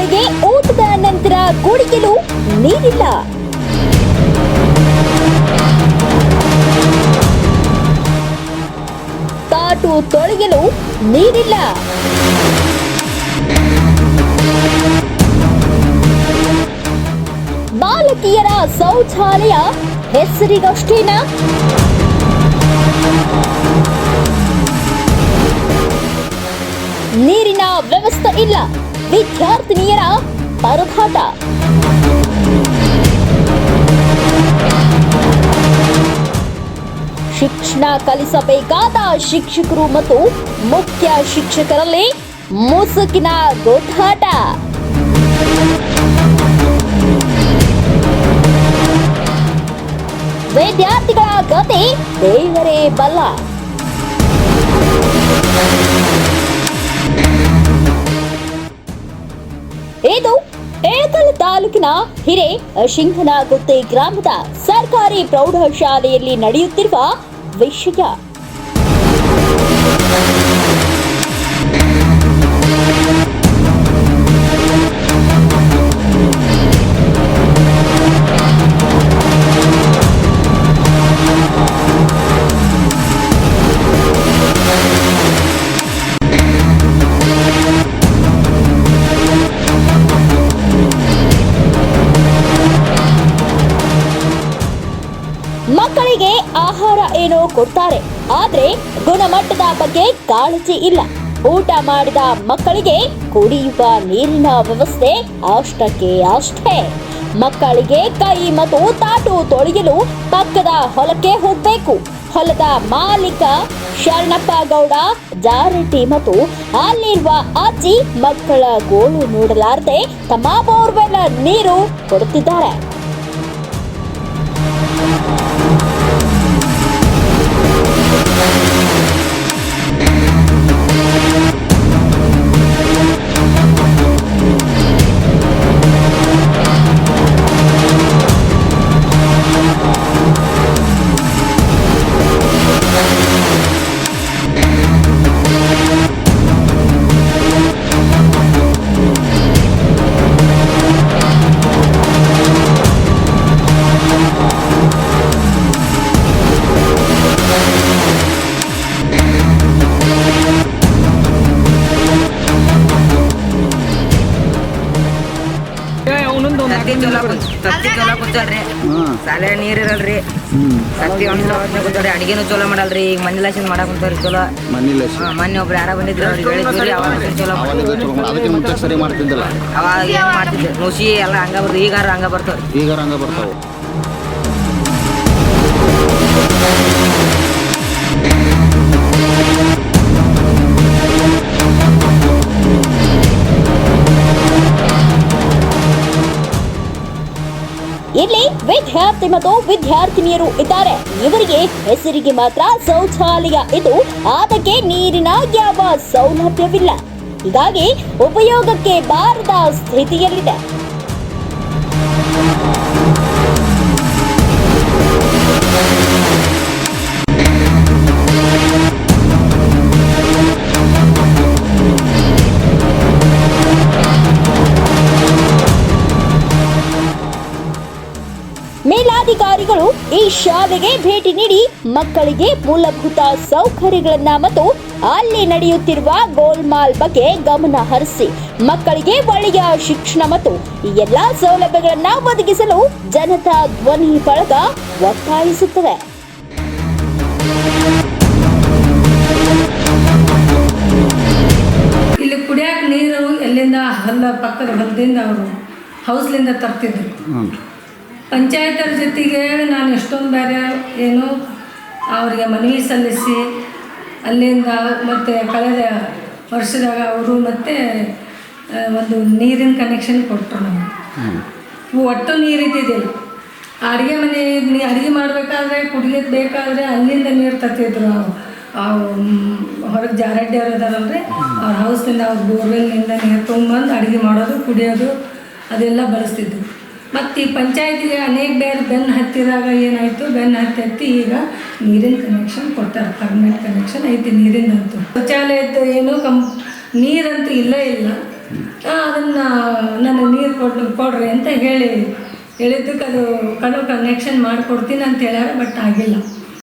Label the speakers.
Speaker 1: ಮಕ್ಕಳಿಗೆ ಊಟದ ನಂತರ ಕುಡಿಯಲು ನೀರಿಲ್ಲ. ತಾಟು ತೊಳೆಯಲು ನೀರಿಲ್ಲ. ಬಾಲಕಿಯರ ಶೌಚಾಲಯ ಹೆಸರಿಗಷ್ಟೇನಾ? ನೀರಿನ ವ್ಯವಸ್ಥೆ ಇಲ್ಲ. ವಿದ್ಯಾರ್ಥಿನಿಯರ ಪರದಾಟ. ಶಿಕ್ಷಣ ಕಲಿಸಬೇಕಾದ ಶಿಕ್ಷಕರು ಮತ್ತು ಮುಖ್ಯ ಶಿಕ್ಷಕರಲ್ಲಿ ಮುಸುಕಿನ ಗೊತ್ತಾಟ ವಿದ್ಯಾರ್ಥಿಗಳ ಗತಿ ದೇವರೇ ಬಲ್ಲ ತಾಲೂಕಿನ ಹಿರೇ ಶಿಂಗನಗುತ್ತಿ ಗ್ರಾಮದ ಸರ್ಕಾರಿ ಪ್ರೌಢಶಾಲೆಯಲ್ಲಿ ನಡೆಯುತ್ತಿರುವ ವಿಷಯ. ಏನೋ ಕೊಡ್ತಾರೆ. ಆದ್ರೆ ಗುಣಮಟ್ಟದ ಬಗ್ಗೆ ಕಾಳಜಿ ಇಲ್ಲ. ಊಟ ಮಾಡಿದ ಮಕ್ಕಳಿಗೆ ಕುಡಿಯುವ ನೀರಿನ ವ್ಯವಸ್ಥೆ ಅಷ್ಟಕ್ಕೆ ಅಷ್ಟೇ. ಮಕ್ಕಳಿಗೆ ಕೈ ಮತ್ತು ತಾಟು ತೊಳೆಯಲು ಪಕ್ಕದ ಹೊಲಕ್ಕೆ ಹೋಗ್ಬೇಕು. ಹೊಲದ ಮಾಲೀಕ ಶರಣಪ್ಪ ಗೌಡ, ಜಾರಟಿ ಮತ್ತು ಅಲ್ಲಿರುವ ಅಜ್ಜಿ ಮಕ್ಕಳ ಗೋಳು ನೋಡಲಾರದೆ ತಮ್ಮ ಬೋರ್ವೆಲ್ ನೀರು ಕೊಡುತ್ತಿದ್ದಾರೆ.
Speaker 2: ತತ್ತಿ ಚಲೋ ಕುಂತ್- ತತ್ತಿ ಚಲೋ ಕುಂತಲ್ರಿ ಸಾಲೆ ನೀರ್ ಇರಲ್ರಿ. ತತ್ತಿ ಒಂದ್ ಕುಂತಾರಿ ಅಡಿಗೆನು ಚಲೋ ಮಾಡಲ್ರಿ. ಈಗ ಮನಿ ಲಕ್ಷನ್ ಮಾಡಕ್ ಕುಂತಾರ್ರಿ ಚಲೋ.
Speaker 3: ಮನಿ
Speaker 2: ಹಾ, ಮೊನ್ನೆ ಒಬ್ರು ಯಾರ ಬಂದಿದ್ರು ಅವ್ರಿಗೆ ಹೇಳಿದ್ವಿ ಅವಾಗ ಚಲೋ
Speaker 3: ಅದಕ್ಕೆ ಮುಂಚೆ ಸರಿ ಮಾಡ್ತಿದ್ದಿಲ್ಲ.
Speaker 2: ಅವಾಗ ಏನ್ ಮಾಡ್ತಿದ್ದೆ ನುಸಿ ಎಲ್ಲ ಹಂಗ ಬರ್ದು ಈಗಾರ ಹಂಗ ಬರ್ತಾವ್ರಿ.
Speaker 3: ಈಗ ಹಂಗ ಬರ್ತಾವ.
Speaker 1: ವಿದ್ಯಾರ್ಥಿ ಮತ್ತು ವಿದ್ಯಾರ್ಥಿನಿಯರು ಇದ್ದಾರೆ. ಇವರಿಗೆ ಹೆಸರಿಗೆ ಮಾತ್ರ ಶೌಚಾಲಯ ಇದು ಅದಕ್ಕೆ ನೀರಿನ ಯಾವ ಸೌಲಭ್ಯವಿಲ್ಲ. ಹೀಗಾಗಿ ಉಪಯೋಗಕ್ಕೆ ಬಾರದ ಸ್ಥಿತಿಯಲ್ಲಿದೆ. ಮೇಲಾಧಿಕಾರಿಗಳು ಈ ಶಾಲೆಗೆ ಭೇಟಿ ನೀಡಿ ಮಕ್ಕಳಿಗೆ ಮೂಲಭೂತ ಸೌಕರ್ಯಗಳನ್ನ ಮತ್ತು ಅಲ್ಲಿ ನಡೆಯುತ್ತಿರುವ ಗೋಲ್ಮಾಲ್ ಬಗ್ಗೆ ಗಮನ ಹರಿಸಿ ಮಕ್ಕಳಿಗೆ ಒಳ್ಳೆಯ ಶಿಕ್ಷಣ ಮತ್ತು ಈ ಎಲ್ಲಾ ಸೌಲಭ್ಯಗಳನ್ನ ಒದಗಿಸಲು ಜನತಾ ಧ್ವನಿ ಬಳಗ ಒತ್ತಾಯಿಸುತ್ತದೆ
Speaker 4: ಇಲ್ಲಿ ಕುಡಿಯಕ್ಕೆ ನೀರು ಎಲ್ಲಿಂದ ಹೊಲ ಪಕ್ಕದ ಹೊಲದಿಂದ ಅವರು ಹೌಸ್ಲಿಂದ ತರ್ತಿದ್ರು. ಪಂಚಾಯತರ ಜೊತೆಗೆ ನಾನು ಎಷ್ಟೊಂದು ಬೇರೆ ಏನು ಅವರಿಗೆ ಮನವಿ ಸಲ್ಲಿಸಿ ಅಲ್ಲಿಂದ ಮತ್ತು ಕಳೆದ ವರ್ಷದಾಗ ಅವರು ಮತ್ತೆ ಒಂದು ನೀರಿನ ಕನೆಕ್ಷನ್ ಕೊಟ್ಟರು ನಮಗೆ. ಒಟ್ಟು ನೀರು ಇದ್ದಿದ್ದಿಲ್ಲ. ಅಡುಗೆ ಮನೆ ಅಡುಗೆ ಮಾಡಬೇಕಾದ್ರೆ ಕುಡಿಯೋದು ಬೇಕಾದರೆ ಅಲ್ಲಿಂದ ನೀರು ತರ್ತಿದ್ರು ಹೊರಗೆ ಜಾರಡ್ಡಿಯವರು ಇದಾರಲ್ರಿ ಅವ್ರ ಹೌಸ್ನಿಂದ ಅವ್ರ ಬೋರ್ವೆಲ್ನಿಂದ ನೀರು ತೊಗೊಂಬಂದು ಅಡುಗೆ ಮಾಡೋದು ಕುಡಿಯೋದು ಅದೆಲ್ಲ ಬಳಸ್ತಿದ್ರು. ಮತ್ತು ಈ ಪಂಚಾಯತಿಗೆ ಅನೇಕ ಬೇರೆ ಬೆನ್ನು ಹತ್ತಿದಾಗ ಏನಾಯಿತು? ಬೆನ್ನು ಹತ್ತಿ ಹತ್ತಿ ಈಗ ನೀರಿನ ಕನೆಕ್ಷನ್ ಕೊಟ್ಟಾರೆ ಪರ್ಮನೆಂಟ್ ಕನೆಕ್ಷನ್ ಐತಿ ನೀರಿಂದಂತೂ. ಶೌಚಾಲಯದ್ದು ಏನು ಕಂ, ನೀರಂತೂ ಇಲ್ಲೇ ಇಲ್ಲ. ಅದನ್ನು ನನಗೆ ನೀರು ಕೊಟ್ಟು ಕೊಡ್ರಿ ಅಂತ ಹೇಳಿ ಹೇಳಿದ್ದಕ್ಕೆ ಅದು ಕಡು ಕನೆಕ್ಷನ್ ಮಾಡಿಕೊಡ್ತೀನಿ ಅಂತ ಹೇಳ್ಯಾರ ಬಟ್ ಆಗಿಲ್ಲ.